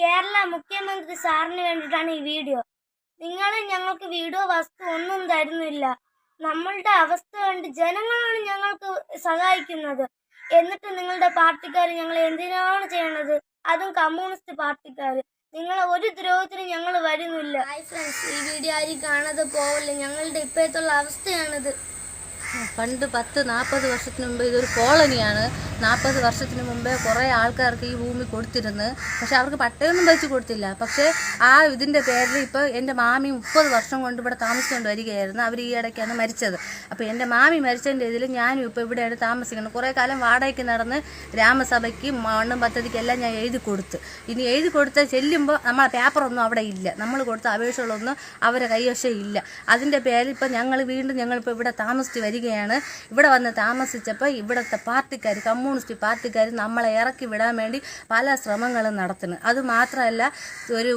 കേരള മുഖ്യമന്ത്രി സാറിന് വേണ്ടിയിട്ടാണ് ഈ വീഡിയോ. നിങ്ങൾ ഞങ്ങൾക്ക് വീഡിയോ വസ്തു ഒന്നും തരുന്നില്ല. നമ്മളുടെ അവസ്ഥ കണ്ട് ജനങ്ങളാണ് ഞങ്ങൾക്ക് സഹായിക്കുന്നത്. എന്നിട്ട് നിങ്ങളുടെ പാർട്ടിക്കാർ ഞങ്ങൾ എന്തിനാണ് ചെയ്യണത്? അതും കമ്മ്യൂണിസ്റ്റ് പാർട്ടിക്കാർ നിങ്ങളെ ഒരു ദ്രോഹത്തിനും ഞങ്ങൾ വരുന്നില്ല. ഹായ് ഫ്രണ്ട്സ് ഈ വീഡിയോ ആരും കാണാതെ പോവില്ല? ഞങ്ങളുടെ ഇപ്പോഴത്തുള്ള അവസ്ഥയാണിത്. പണ്ട് പത്ത് നാൽപ്പത് വർഷത്തിന് മുമ്പ് ഇതൊരു കോളനിയാണ്. നാൽപ്പത് വർഷത്തിന് മുമ്പേ കുറേ ആൾക്കാർക്ക് ഈ ഭൂമി കൊടുത്തിരുന്നു പക്ഷെ അവർക്ക് പട്ടയൊന്നും വെച്ച് കൊടുത്തില്ല. പക്ഷേ ആ ഇതിന്റെ പേരിൽ ഇപ്പോൾ എന്റെ മാമി മുപ്പത് വർഷം കൊണ്ട് ഇവിടെ താമസിച്ചുകൊണ്ട് വരികയായിരുന്നു. അവർ ഈ ഇടയ്ക്കാണ് മരിച്ചത്. അപ്പോൾ എന്റെ മാമി മരിച്ചതിന്റെ ഇതിൽ ഞാനും ഇപ്പോൾ ഇവിടെയാണ് താമസിക്കുന്നത്. കുറേ കാലം വാടകയ്ക്ക് നടന്ന് ഗ്രാമസഭയ്ക്ക് മണ്ണും പദ്ധതിക്കെല്ലാം ഞാൻ എഴുതി കൊടുത്തു. ഇനി എഴുതി കൊടുത്ത് ചെല്ലുമ്പോൾ നമ്മളെ പേപ്പറൊന്നും അവിടെ ഇല്ല. നമ്മൾ കൊടുത്ത അപേക്ഷകളൊന്നും അവരെ കൈവശം ഇല്ല. അതിന്റെ പേരിൽ ഇപ്പോൾ ഞങ്ങൾ വീണ്ടും ഞങ്ങളിപ്പോൾ ഇവിടെ താമസിച്ച് വരികയാണ്. ഇവിടെ വന്ന് താമസിച്ചപ്പോൾ ഇവിടുത്തെ പാർട്ടിക്കാർ കമ്മ്യൂണിസ്റ്റ് പാർട്ടിക്കാർ നമ്മളെ ഇറക്കി വിടാൻ വേണ്ടി പല ശ്രമങ്ങളും നടത്തുന്നു. അത് മാത്രമല്ല ഒരു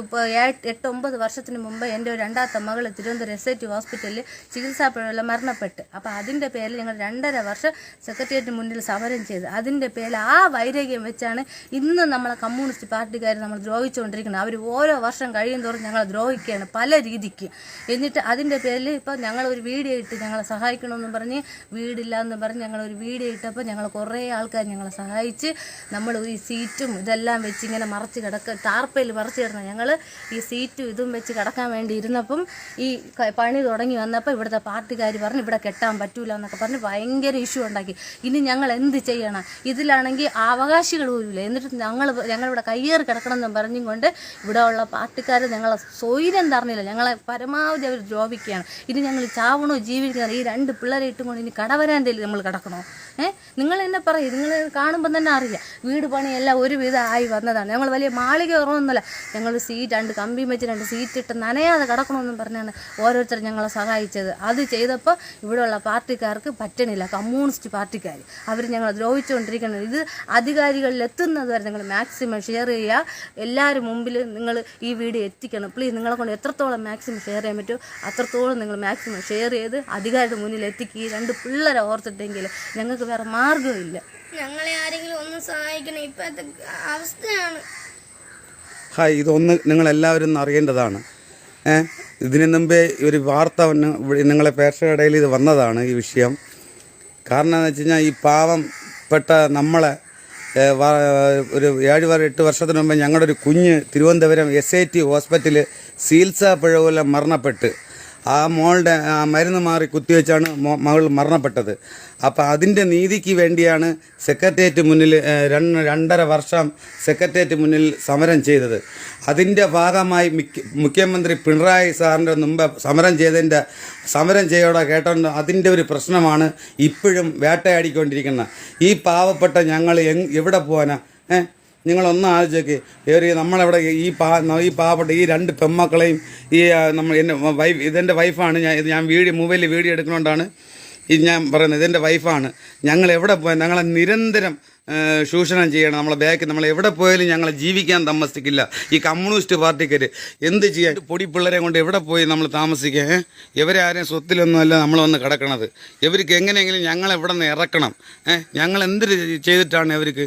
എട്ട് ഒമ്പത് വർഷത്തിന് മുമ്പ് എന്റെ ഒരു രണ്ടാമത്തെ മകൾ തിരുവനന്തപുരം എസ് ഐ ടി ഹോസ്പിറ്റലിൽ ചികിത്സാപ്പിഴവിൽ മരണപ്പെട്ട്. അപ്പോൾ അതിന്റെ പേരിൽ ഞങ്ങൾ രണ്ടര വർഷം സെക്രട്ടേറിയറ്റിന് മുന്നിൽ സമരം ചെയ്തു. അതിന്റെ പേരിൽ ആ വൈരാഗ്യം വെച്ചാണ് ഇന്ന് നമ്മളെ കമ്മ്യൂണിസ്റ്റ് പാർട്ടിക്കാർ നമ്മൾ ദ്രോഹിച്ചുകൊണ്ടിരിക്കുന്നത്. അവർ ഓരോ വർഷം കഴിയും തോറും ഞങ്ങളെ ദ്രോഹിക്കുകയാണ് പല രീതിക്ക്. എന്നിട്ട് അതിന്റെ പേരിൽ ഇപ്പോൾ ഞങ്ങൾ ഒരു വീഡിയോ ഇട്ട് ഞങ്ങളെ സഹായിക്കണമെന്ന് പറഞ്ഞ് വീടില്ല എന്ന് പറഞ്ഞ് ഞങ്ങൾ ഒരു വീഡിയോ ഇട്ടപ്പോൾ ഞങ്ങൾ കുറേ ആൾക്കാർ ഞങ്ങളെ സഹായിച്ച് നമ്മൾ ഈ സീറ്റും ഇതെല്ലാം വെച്ച് ഇങ്ങനെ മറച്ച് കിടക്ക ടാർപ്പയിൽ മറച്ച് കിടന്ന ഞങ്ങൾ ഈ സീറ്റും ഇതും വെച്ച് കിടക്കാൻ വേണ്ടി ഇരുന്നപ്പം ഈ പണി തുടങ്ങി വന്നപ്പോൾ ഇവിടുത്തെ പാർട്ടിക്കാർ പറഞ്ഞ് ഇവിടെ കെട്ടാൻ പറ്റൂല എന്നൊക്കെ പറഞ്ഞ് ഭയങ്കര ഇഷ്യൂ ഉണ്ടാക്കി. ഇനി ഞങ്ങൾ എന്ത് ചെയ്യണം? ഇതിലാണെങ്കിൽ അവകാശികൾ പോലുമില്ല. എന്നിട്ട് ഞങ്ങൾ ഞങ്ങളിവിടെ കയ്യേറി കിടക്കണം എന്ന് പറഞ്ഞും കൊണ്ട് ഇവിടെ ഉള്ള പാർട്ടിക്കാർ ഞങ്ങളെ സ്വൈര്യം തറഞ്ഞില്ല ഞങ്ങളെ പരമാവധി അവർ ദ്രോഹിക്കുകയാണ്. ഇനി ഞങ്ങൾ ചാവണോ ജീവിക്കണോ? ഈ രണ്ട് പിള്ളേരെ ഇട്ടും കൊണ്ട് ഇനി കടവരാന്റെ നമ്മൾ കിടക്കണോ? ഏഹ് നിങ്ങൾ എന്നെ പറയും. നിങ്ങൾ കാണുമ്പോൾ തന്നെ അറിയാം വീട് പണിയെല്ലാം ഒരുവിധം ആയി വന്നതാണ്. ഞങ്ങൾ വലിയ മാളിക ഉറവൊന്നുമല്ല ഞങ്ങൾ സീറ്റ് രണ്ട് കമ്പി വെച്ച് രണ്ട് സീറ്റ് ഇട്ട് നനയാതെ കിടക്കണമെന്നും പറഞ്ഞാണ് ഓരോരുത്തർ ഞങ്ങളെ സഹായിച്ചത്. അത് ചെയ്തപ്പോൾ ഇവിടെയുള്ള പാർട്ടിക്കാർക്ക് പറ്റണില്ല. കമ്മ്യൂണിസ്റ്റ് പാർട്ടിക്കാർ അവർ ഞങ്ങൾ ദ്രോഹിച്ചുകൊണ്ടിരിക്കുന്നത് ഇത് അധികാരികളിൽ എത്തുന്നത് വരെ നിങ്ങൾ മാക്സിമം ഷെയർ ചെയ്യുക. എല്ലാവരും മുമ്പിൽ നിങ്ങൾ ഈ വീഡിയോ എത്തിക്കണം. പ്ലീസ് നിങ്ങളെ കൊണ്ട് എത്രത്തോളം മാക്സിമം ഷെയർ ചെയ്യാൻ പറ്റുമോ അത്രത്തോളം നിങ്ങൾ മാക്സിമം ഷെയർ ചെയ്ത് അധികാരിയുടെ മുന്നിൽ എത്തിക്കുക രണ്ട് പിള്ളേരെ ഓർത്തിട്ടെങ്കിൽ ഞങ്ങൾക്ക് വേറെ മാർഗമില്ല. ഞങ്ങളെ ആരെങ്കിലും ഒന്ന് സഹായിക്കണം. ഇപ്പോഴത്തെ അവസ്ഥയാണ്. ഹായ് ഇതൊന്ന് നിങ്ങളെല്ലാവരും ഒന്ന് അറിയേണ്ടതാണ്. ഇതിനു മുമ്പേ ഒരു വാർത്ത നിങ്ങളെ പേർഷകടയിൽ ഇത് വന്നതാണ് ഈ വിഷയം. കാരണം എന്ന് വെച്ച് കഴിഞ്ഞാൽ ഈ പാവം പെട്ട നമ്മളെ ഒരു ഏഴ് എട്ട് വർഷത്തിന് മുമ്പ് ഞങ്ങളുടെ ഒരു കുഞ്ഞ് തിരുവനന്തപുരം എസ് ഐ ടി ഹോസ്പിറ്റലിൽ ചികിത്സാ പിഴവുല മരണപ്പെട്ട്. ആ മോളുടെ ആ മരുന്ന് മാറി കുത്തിവെച്ചാണ് മകൾ മരണപ്പെട്ടത്. അപ്പോൾ അതിന്റെ നീതിക്ക് വേണ്ടിയാണ് സെക്രട്ടേറിയറ്റ് മുന്നിൽ രണ്ട് രണ്ടര വർഷം സെക്രട്ടേറിയറ്റ് മുന്നിൽ സമരം ചെയ്തത്. അതിന്റെ ഭാഗമായി മുഖ്യമന്ത്രി പിണറായി സാറിന്റെ മുമ്പ് സമരം ചെയ്തതിന്റെ സമരം ചെയ്യോടെ കേട്ടോണ്ട് അതിന്റെ ഒരു പ്രശ്നമാണ് ഇപ്പോഴും വേട്ടയാടിക്കൊണ്ടിരിക്കുന്നത്. ഈ പാവപ്പെട്ട ഞങ്ങൾ എവിടെ പോകാനാ ഏഹ് നിങ്ങളൊന്ന് ആലോചിക്ക് ഏറി നമ്മളവിടെ ഈ പാ ഈ പാവപ്പെട്ട ഈ രണ്ട് പെമ്മക്കളെയും ഈ നമ്മൾ എന്റെ വൈഫ് ഇതെന്റെ വൈഫാണ്. ഞാൻ ഇത് ഞാൻ വീഡിയോ മൊബൈലിൽ വീഡിയോ എടുക്കുന്നതുകൊണ്ടാണ് ഇത് ഞാൻ പറയുന്നത്. ഇതെന്റെ വൈഫാണ്. ഞങ്ങൾ എവിടെ പോയാൽ ഞങ്ങളെ നിരന്തരം ചൂഷണം ചെയ്യണം. നമ്മളെ ബാക്ക് നമ്മൾ എവിടെ പോയാലും ഞങ്ങളെ ജീവിക്കാൻ താമസിക്കില്ല ഈ കമ്മ്യൂണിസ്റ്റ് പാർട്ടിക്കാർ എന്ത് ചെയ്യാൻ പൊടി പിള്ളേരെ കൊണ്ട് എവിടെ പോയി നമ്മൾ താമസിക്കുക ഇവരാരെയും സ്വത്തിലൊന്നുമല്ല നമ്മൾ വന്ന് കിടക്കണത്. ഇവർക്ക് എങ്ങനെയെങ്കിലും ഞങ്ങളെവിടെ നിന്ന് ഇറക്കണം. ഞങ്ങൾ എന്ത് ചെയ്തിട്ടാണ് ഇവർക്ക്?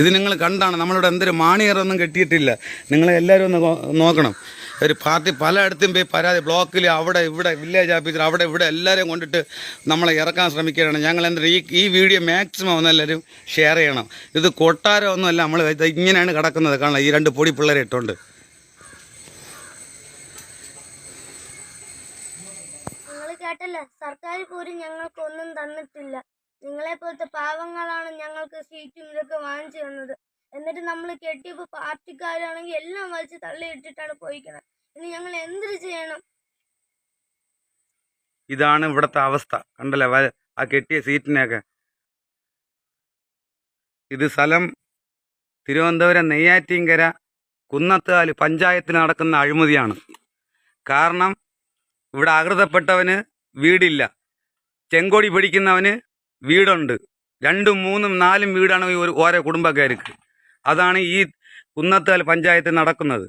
ഇത് നിങ്ങൾ കണ്ടാണ് നമ്മളിവിടെ എന്തൊരു മാണിയറൊന്നും കെട്ടിയിട്ടില്ല. നിങ്ങൾ എല്ലാവരും ഒന്ന് നോക്കണം. ഒരു പാർട്ടി പലയിടത്തും പോയി പരാതി ബ്ലോക്കിൽ അവിടെ ഇവിടെ വില്ലേജ് ഓഫീസർ അവിടെ ഇവിടെ എല്ലാവരെയും കൊണ്ടിട്ട് നമ്മളെ ഇറക്കാൻ ശ്രമിക്കുകയാണ്. ഞങ്ങൾ എന്താ ഈ ഈ വീഡിയോ മാക്സിമം ഒന്ന് എല്ലാവരും ഷെയർ ചെയ്യണം. ഇത് കൊട്ടാരമൊന്നുമല്ല നമ്മൾ ഇങ്ങനെയാണ് കിടക്കുന്നത്. കാണാം ഈ രണ്ട് പൊടി പിള്ളേരെ ഇട്ടുകൊണ്ട് കേട്ടല്ല? സർക്കാർ പോലും ഞങ്ങൾക്കൊന്നും തന്നിട്ടില്ല. നിങ്ങളെ പോലത്തെ പാവങ്ങളാണ് ഞങ്ങൾക്ക് സീറ്റും ഇതൊക്കെ വാങ്ങിച്ചു തന്നത്. എന്നിട്ട് നമ്മൾ കെട്ടിയപ്പോൾ പാർട്ടിക്കാരാണെങ്കിൽ എല്ലാം വലിച്ച് തള്ളിയിട്ടിട്ടാണ് പോയിക്കണത്. ഇനി ഞങ്ങൾ എന്ത് ചെയ്യണം? ഇതാണ് ഇവിടുത്തെ അവസ്ഥ. കണ്ടല്ലേ? ആ കെട്ടിയ സീറ്റിനെയൊക്കെ. ഇത് സ്ഥലം തിരുവനന്തപുരം നെയ്യാറ്റിങ്കര കുന്നത്താൽ പഞ്ചായത്തിൽ നടക്കുന്ന അഴിമതിയാണ്. കാരണം ഇവിടെ അകൃതപ്പെട്ടവന് വീടില്ല. ചെങ്കൊടി പിടിക്കുന്നവന് വീടുണ്ട്. രണ്ടും മൂന്നും നാലും വീടാണ് ഒരു ഓരോ കുടുംബക്കാർക്ക്. അതാണ് ഈ കുന്നത്താൽ പഞ്ചായത്ത് നടക്കുന്നത്.